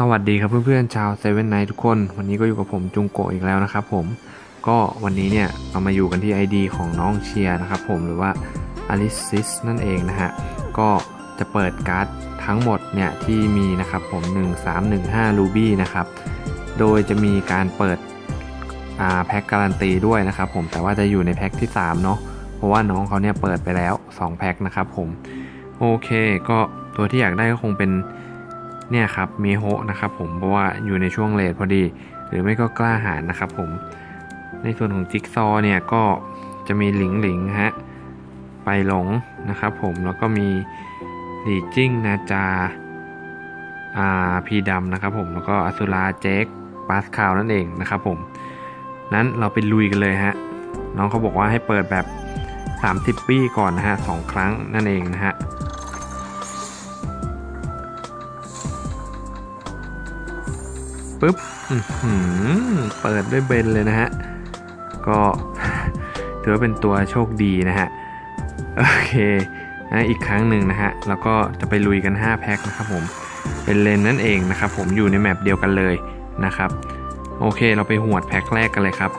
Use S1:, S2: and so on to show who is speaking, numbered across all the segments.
S1: สวัสดีครับเพื่อนๆชาวเซเว่นไนทุกคน วันนี้ก็อยู่กับผมจุงโกอีกแล้วนะครับผมก็วันนี้เนี่ยเรามาอยู่กันที่ ID ของน้องเชียร์นะครับผมหรือว่าอลิซิสนั่นเองนะฮะก็จะเปิดการ์ดทั้งหมดเนี่ยที่มีนะครับผม 1315 Ruby นะครับโดยจะมีการเปิดแพ็กการันตีด้วยนะครับผมแต่ว่าจะอยู่ในแพ็กที่ 3 เนาะเพราะว่าน้องเขาเนี่ยเปิดไปแล้ว 2 แพ็กนะครับผมโอเค ก็ตัวที่อยากได้ก็คงเป็น เนี่ยครับมีโฮนะครับผมเพราะว่าอยู่ในช่วงเลทพอดี หรือไม่ก็กล้าหาญนะครับผมในส่วนของจิ๊กซอเนี่ยก็จะมีหลิงหลิงฮะไปหลงนะครับผมแล้วก็มีหลีจิ้งนาจาอ่าพีดำนะครับผมแล้วก็อสุราเจคปาสคาวนั่นเองนะครับผมนั้นเราไปลุยกันเลยฮะน้องเขาบอกว่าให้เปิดแบบ 30 ปีก่อนนะฮะสองครั้งนั่นเองนะฮะ ปุ๊บเปิดด้วยเบนเลยนะฮะ ก็ถือว่าเป็นตัวโชคดีนะฮะ โอเคนะอีกครั้งหนึ่งนะฮะ แล้วก็จะไปลุยกัน 5 แพ็คนะครับผม เป็นเลนนั่นเองนะครับผมอยู่ในแมปเดียวกันเลยนะครับ โอเคเราไปหวดแพ็คแรกกันเลยครับ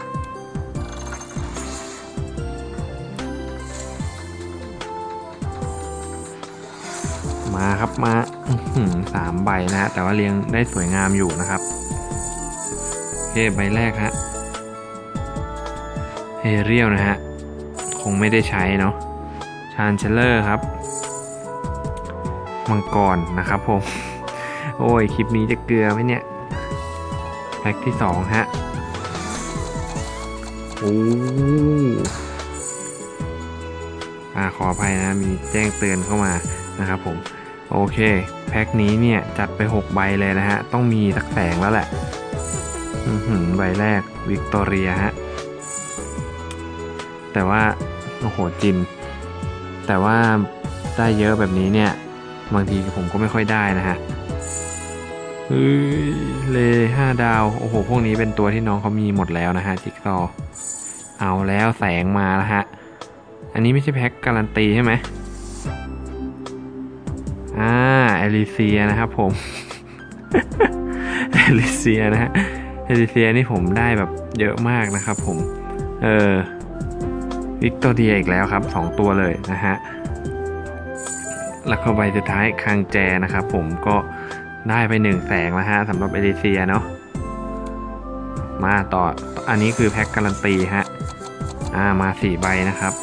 S1: ครับมาสามใบนะฮะแต่ว่าเรียงได้สวยงามอยู่นะครับโอเคใบแรกฮะเฮเรียลนะฮะคงไม่ได้ใช้เนาะชานเชลเลอร์ครับ มังกรนะครับผม โอ้ย คลิปนี้จะเกลือไหมเนี่ยแพ็กที่สองฮะโอ้อ่าขออภัยนะ มีแจ้งเตือนเข้ามานะครับผม โอเค แพ็กนี้เนี่ยจัดไป 6 ใบเลยนะฮะ ต้องมีสักแสงแล้วแหละอือหือใบแรกวิกตอเรียฮะ แต่ว่า โอ้โหจิน แต่ว่าได้เยอะแบบนี้เนี่ย บางทีผมก็ไม่ค่อยได้นะฮะเฮ้ยเลห้าดาว โอ้โห พวกนี้เป็นตัวที่น้องเขามีหมดแล้วนะฮะ จิกซอว์เอาแล้วแสงมาแล้วฮะ อันนี้ไม่ใช่แพ็กการันตีใช่ไหม ลิเซียนะครับผมเอลิเซียนะฮะเอลิเซียนี่ผมได้แบบเยอะมากนะครับผม เออวิกตอเรียอีกแล้วครับ 2 ตัวเลยนะฮะ แล้วก็ใบสุดท้ายคังแจนะครับผมก็ได้ไป 1 แสงแล้วฮะสำหรับเอลิเซียเนาะ มาต่อ อันนี้คือแพ็กการันตีฮะ อ่ามา 4 ใบนะครับ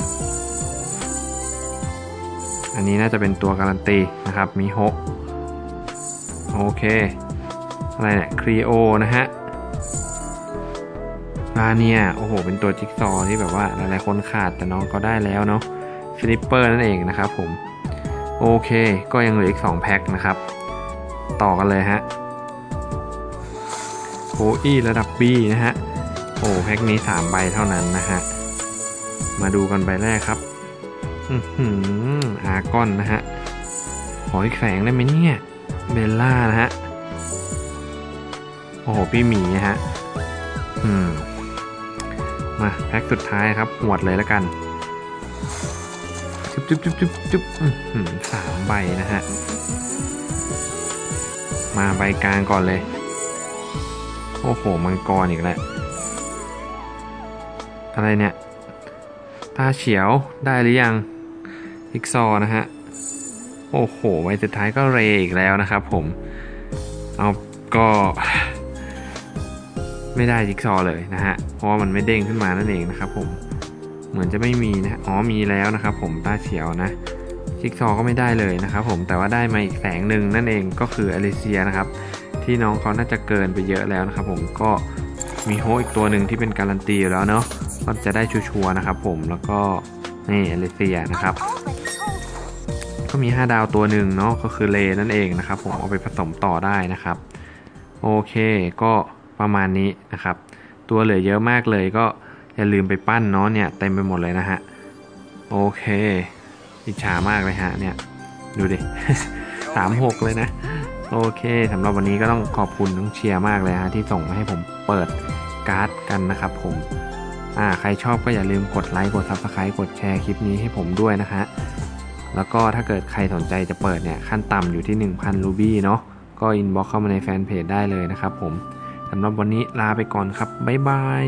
S1: อันนี้น่าจะเป็นตัวการันตีนะครับมีหกโอเค อะไรเนี่ยครีโอนะฮะราเนียโอ้โห เป็นตัวจิ๊กซอว์ที่แบบว่าหลายๆคนขาดแต่น้องเขาได้แล้วเนาะสลิปเปอร์นั่นเองนะครับผม โอเค ก็ยังเหลืออีก 2 แพ็คนะครับ ต่อกันเลยฮะโคอี้ระดับ B นะฮะ โอ้แพ็คนี้ 3 ใบเท่านั้นนะฮะ มาดูกันใบแรกครับ อือหือากอนนะฮะ ขออีกแสงได้ไหมเนี่ย เบลล่านะฮะ โอ้โห พี่หมีนะฮะ อืม มาแพ็คสุดท้ายครับ หวดเลยแล้วกัน จุ๊บจุ๊บจุ๊บจุ๊บจุ๊บสามใบนะฮะ มาใบกลางก่อนเลย โอ้โห มังกรอีกแล้ว อะไรเนี่ย ตาเฉียวได้หรือยัง อิกซอนะฮะ โอ้โหใบสุดท้ายก็เรอีกแล้วนะครับผม เอาก็ ไม่ได้จิกซอว์เลยนะฮะ เพราะว่ามันไม่เด้งขึ้นมานั่นเองนะครับผม เหมือนจะไม่มีนะ อ๋อมีแล้วนะครับผมตาเฉียวนะจิกซอว์ก็ไม่ได้เลยนะครับผม แต่ว่าได้มาอีกแสงหนึ่งนั่นเองก็คืออลิเซียนะครับ ที่น้องเขาน่าจะเกินไปเยอะแล้วนะครับผมก็มีโฮอีกตัวหนึ่งที่เป็นการันตีอยู่แล้วเนาะก็จะได้ชัวร์นะครับผมแล้วก็นี่อลิเซียนะครับ ก็มี 5 ดาวตัวหนึ่งเนาะก็คือเลนั่นเองนะครับ ผมเอาไปผสมต่อได้นะครับ โอเคก็ประมาณนี้นะครับ ตัวเหลือเยอะมากเลยก็อย่าลืมไปปั้นเนาะเนี่ยเต็มไปหมดเลยนะฮะโอเค อิจฉามากเลยฮะเนี่ยดูดิสามหกเลยนะ โอเคสำหรับวันนี้ก็ต้องขอบคุณน้องเชียร์มากเลยฮะที่ส่งมาให้ผมเปิดการ์ดกันนะครับผมอ่าใครชอบก็อย่าลืมกดไลค์กด Subscribe กดแชร์คลิปนี้ให้ผมด้วยนะฮะ แล้วก็ถ้าเกิดใครสนใจจะเปิดเนี่ยขั้นต่ำอยู่ที่ 1,000รูบี้เนาะก็อินบ็อกเข้ามาในแฟนเพจได้เลยนะครับผมสำหรับวันนี้ลาไปก่อนครับ บ๊ายบาย